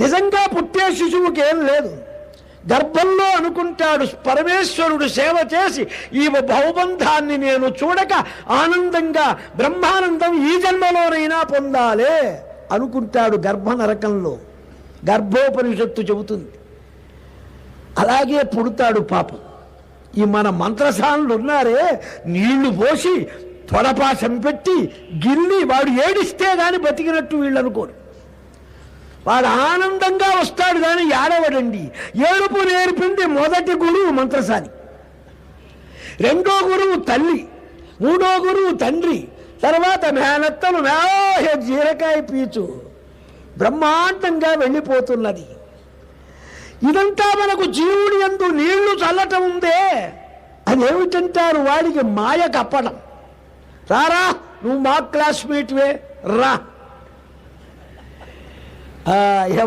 నిజంగా పుట్టే శిశువుకి ఏం లేదు. గర్భంలో అనుకుంటాడు పరమేశ్వరుడు సేవ చేసి ఈ భవబంధాన్ని నేను చూడక ఆనందంగా బ్రహ్మానందం ఈ జన్మలోనైనా పొందాలే అనుకుంటాడు గర్భ నరకంలో గర్భోపనిషత్తు చెబుతుంది. అలాగే పుడతాడు పాపం. ఈ మన మంత్రసానులు ఉన్నారే నీళ్ళు పోసి త్వరపాశం పెట్టి గిల్లి వాడు ఏడిస్తే గాని బతికినట్టు వీళ్ళు అనుకోరు. వాడు ఆనందంగా వస్తాడు కానీ ఏడవడండి. ఏడుపు నేర్పింది మొదటి గురువు మంత్రసాని. రెండో గురువు తల్లి. మూడో గురువు తండ్రి. తర్వాత మేనత్తలు మేహ జీరకాయ పీచు. బ్రహ్మాండంగా వెళ్ళిపోతున్నది. ఇదంతా మనకు జీవుడి ఎందు నీళ్ళు చల్లటం ఉందే అదేమిటంటారు వాడికి మాయ కప్పడం రారా నువ్వు మా క్లాస్మేట్వే రా. uh, you know